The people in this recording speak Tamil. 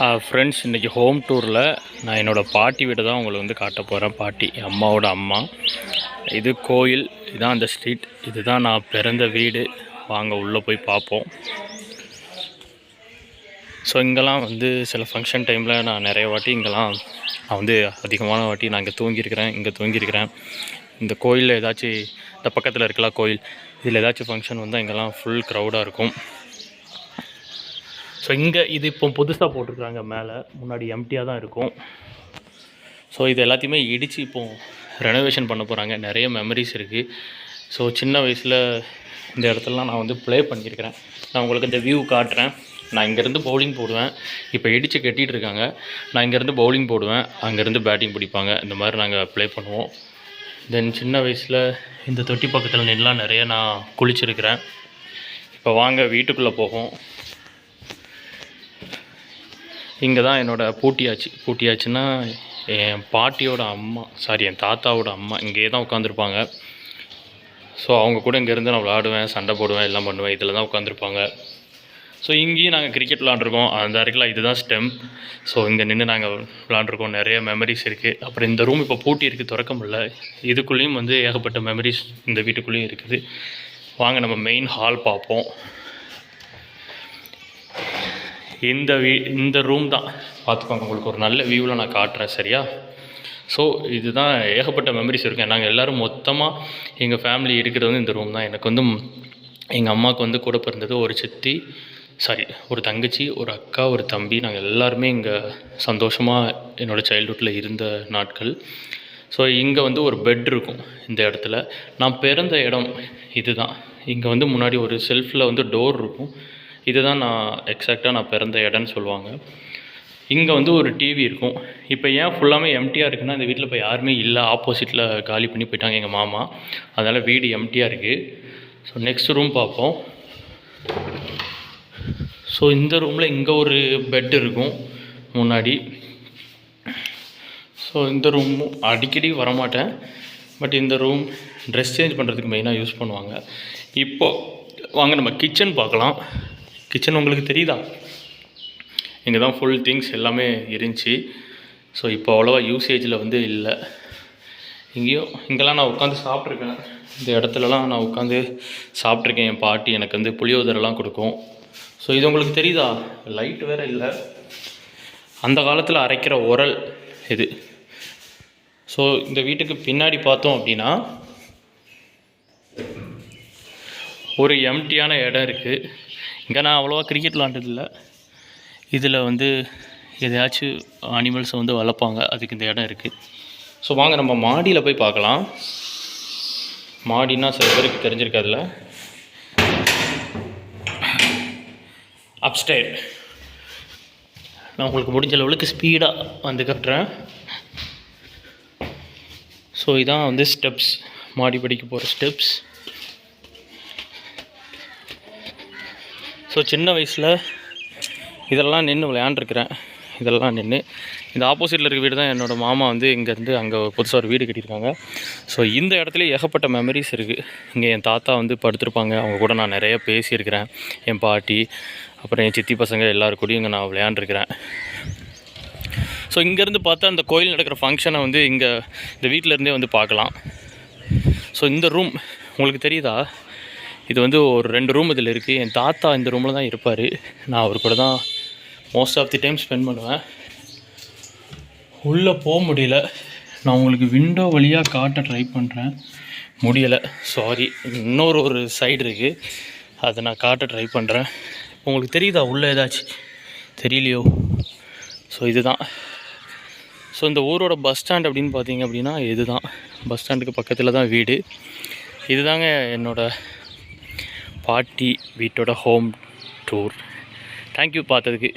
ஃப்ரெண்ட்ஸ் இன்றைக்கி ஹோம் டூரில் நான் என்னோடய பாட்டி வீட்டை தான் உங்களை வந்து காட்ட போகிறேன் பாட்டி. அம்மாவோட அம்மா. இது கோயில் இதுதான் அந்த ஸ்ட்ரீட் இதுதான் நான் பிறந்த வீடு. வாங்க உள்ளே போய் பார்ப்போம். ஸோ இங்கெல்லாம் வந்து சில ஃபங்க்ஷன் டைமில் நான் நிறைய வாட்டி இங்கெல்லாம் நான் வந்து அதிகமான வாட்டி நான் இங்கே தூங்கியிருக்கிறேன் இங்கே தூங்கியிருக்கிறேன். இந்த கோயிலில் ஏதாச்சும் இந்த பக்கத்தில் இருக்கலாம் கோயில். இதில் ஏதாச்சும் ஃபங்க்ஷன் வந்தால் இங்கெல்லாம் ஃபுல் க்ரௌடாக இருக்கும். ஸோ இங்கே இது இப்போ புதுசாக போட்டிருக்கிறாங்க மேலே. முன்னாடி எம்டியாக தான் இருக்கும். ஸோ இது எல்லாத்தையுமே இடித்து இப்போ ரெனோவேஷன் பண்ண போகிறாங்க நிறைய மெமரிஸ் இருக்குது ஸோ சின்ன வயசில் இந்த இடத்துலலாம் நான் வந்து ப்ளே பண்ணியிருக்கிறேன். நான் உங்களுக்கு இந்த வியூ காட்டுறேன். நான் இங்கேருந்து பவுலிங் போடுவேன். இப்போ இடித்து கட்டிகிட்டு இருக்காங்க. நான் இங்கேருந்து பவுலிங் போடுவேன். அங்கேருந்து பேட்டிங் பிடிப்பாங்க. இந்த மாதிரி நாங்கள் ப்ளே பண்ணுவோம். தென் சின்ன வயசில் இந்த தொட்டி பக்கத்தில் நின்றுலாம் நிறைய நான் குளிச்சிருக்கிறேன். இப்போ வாங்க வீட்டுக்குள்ளே போகும். இங்கே தான் என்னோடய பூட்டியாச்சு. பூட்டியாச்சுன்னா என் பாட்டியோட அம்மா சாரி என் தாத்தாவோட அம்மா இங்கேயே தான் உட்காந்துருப்பாங்க ஸோ அவங்க கூட இங்கேருந்து நான் விளாடுவேன் சண்டை போடுவேன் எல்லாம் பண்ணுவேன். இதில் தான் உட்காந்துருப்பாங்க ஸோ இங்கேயும் நாங்கள் கிரிக்கெட் விளாண்டுருக்கோம் அந்த வரைக்கும் இதுதான் ஸ்டெம் ஸோ இங்கே நின்று நாங்கள் விளாண்டுருக்கோம் நிறைய மெமரிஸ் இருக்குது அப்புறம் இந்த ரூம் இப்போ பூட்டி இருக்குது திறக்க முடியல. இதுக்குள்ளேயும் வந்து ஏகப்பட்ட மெமரிஸ் இந்த வீட்டுக்குள்ளேயும் இருக்குது. வாங்க நம்ம மெயின் ஹால் பார்ப்போம். இந்த வீ இந்த ரூம் தான். பார்த்துக்கோங்க உங்களுக்கு ஒரு நல்ல வியூவில் நான் காட்டுறேன் சரியா? ஸோ இதுதான் ஏகப்பட்ட மெமரிஸ் இருக்கும் நாங்கள் எல்லோரும் மொத்தமாக எங்கள் ஃபேமிலி இருக்கிறது வந்து இந்த ரூம் தான். எனக்கு வந்து எங்கள் அம்மாவுக்கு வந்து கூட பிறந்தது ஒரு சித்தி சாரி ஒரு தங்கச்சி ஒரு அக்கா ஒரு தம்பி. நாங்கள் எல்லாருமே இங்கே சந்தோஷமாக என்னோடய சைல்ட்ஹுட்டில் இருந்த நாட்கள். ஸோ இங்கே வந்து ஒரு பெட் இருக்கும் இந்த இடத்துல. நான் பிறந்த இடம் இது தான் இங்கே வந்து முன்னாடி ஒரு செல்ஃபில் வந்து டோர் இருக்கும். இதுதான் நான் எக்ஸாக்டாக நான் பிறந்த இடம்னு சொல்லுவாங்க. இங்கே வந்து ஒரு டிவி இருக்கும். இப்போ ஏன் ஃபுல்லாமே எம்டியாக இருக்குன்னா இந்த வீட்டில் இப்போ யாருமே இல்லை. ஆப்போசிட்டில் காலி பண்ணி போயிட்டாங்க எங்கள் மாமா. அதனால் வீடு எம்டியாக இருக்குது ஸோ நெக்ஸ்ட் ரூம் பார்ப்போம். ஸோ இந்த ரூமில் இங்கே ஒரு பெட் இருக்கும் முன்னாடி. ஸோ இந்த ரூமும் அடிக்கடி வரமாட்டேன். பட் இந்த ரூம் ட்ரெஸ் சேஞ்ச் பண்ணுறதுக்கு மெயினாக யூஸ் பண்ணுவாங்க. இப்போது வாங்க நம்ம கிச்சன் பார்க்கலாம். கிச்சன் உங்களுக்கு தெரியுதா? இங்கே தான் ஃபுல் திங்ஸ் எல்லாமே இருந்துச்சு. ஸோ இப்போ அவ்வளோவா யூசேஜில் வந்து இல்லை. இங்கேயும் இங்கெல்லாம் நான் உட்காந்து சாப்பிட்ருக்கேன் இந்த இடத்துலலாம் நான் உட்காந்து சாப்பிட்ருக்கேன் என் பாட்டி எனக்கு வந்து புளியோதரெல்லாம் கொடுக்கும். ஸோ இது உங்களுக்கு தெரியுதா? லைட் வேறு இல்லை. அந்த காலத்தில் அரைக்கிற உரல் இது. ஸோ இந்த வீட்டுக்கு பின்னாடி பார்த்தோம் அப்படின்னா ஒரு எம்டியான இடம் இருக்குது இங்கே நான் அவ்வளோவா கிரிக்கெட் விளாண்டதில்லை. இதில் வந்து எதையாச்சும் அனிமல்ஸை வந்து வளர்ப்பாங்க. அதுக்கு இந்த இடம் இருக்குது ஸோ வாங்க நம்ம மாடியில் போய் பார்க்கலாம். மாடினா சில பேருக்கு தெரிஞ்சிருக்காதுல அப்ஸ்டைர் நான் உங்களுக்கு முடிஞ்ச லெவலுக்கு ஸ்பீடாக வந்து கட்டுறேன். ஸோ இதான் வந்து ஸ்டெப்ஸ் மாடி படிக்க போகிற ஸ்டெப்ஸ் ஸோ சின்ன வயசில் இதெல்லாம் நின்று விளையாண்டுருக்கிறேன். இதெல்லாம் நின்று இந்த ஆப்போசிட்டில் இருக்க வீடு தான் என்னோடய மாமா வந்து இங்கேருந்து அங்கே புதுசாக ஒரு வீடு கட்டியிருக்காங்க. ஸோ இந்த இடத்துல ஏகப்பட்ட மெமரிஸ் இருக்குது இங்கே என் தாத்தா வந்து படுத்திருப்பாங்க. அவங்க கூட நான் நிறைய பேசியிருக்கிறேன். என் பாட்டி அப்புறம் என் சித்தி பசங்க எல்லோரு கூடயும் இங்கே நான் விளையாண்டுருக்கிறேன். ஸோ இங்கேருந்து பார்த்தா அந்த கோயில் நடக்கிற ஃபங்க்ஷனை வந்து இங்கே இந்த வீட்டிலேருந்தே வந்து பார்க்கலாம். ஸோ இந்த ரூம் உங்களுக்கு தெரியுதா? இது வந்து ஒரு ரெண்டு ரூம் இதில் இருக்குது என் தாத்தா இந்த ரூமில் தான் இருப்பார். நான் அவர் கூட தான் most of the time spend பண்ணுவேன். உள்ளே போக முடியல. நான் உங்களுக்கு விண்டோ வழியாக காட்ட ட்ரை பண்ணுறேன் முடியலை. சாரி இன்னொரு ஒரு சைடு இருக்குது அதை நான் காட்ட ட்ரை பண்ணுறேன் உங்களுக்கு தெரியுதா உள்ளே ஏதாச்சும் தெரியலையோ? ஸோ இதுதான். ஸோ இந்த ஊரோட பஸ் ஸ்டாண்ட் அப்படின்னு பார்த்தீங்க அப்படின்னா இதுதான். பஸ் ஸ்டாண்டுக்கு பக்கத்தில் தான் வீடு. இதுதாங்க என்னோடய பாட்டி வீட்டோட ஹோம் டூர். தேங்க்யூ பார்த்ததுக்கு.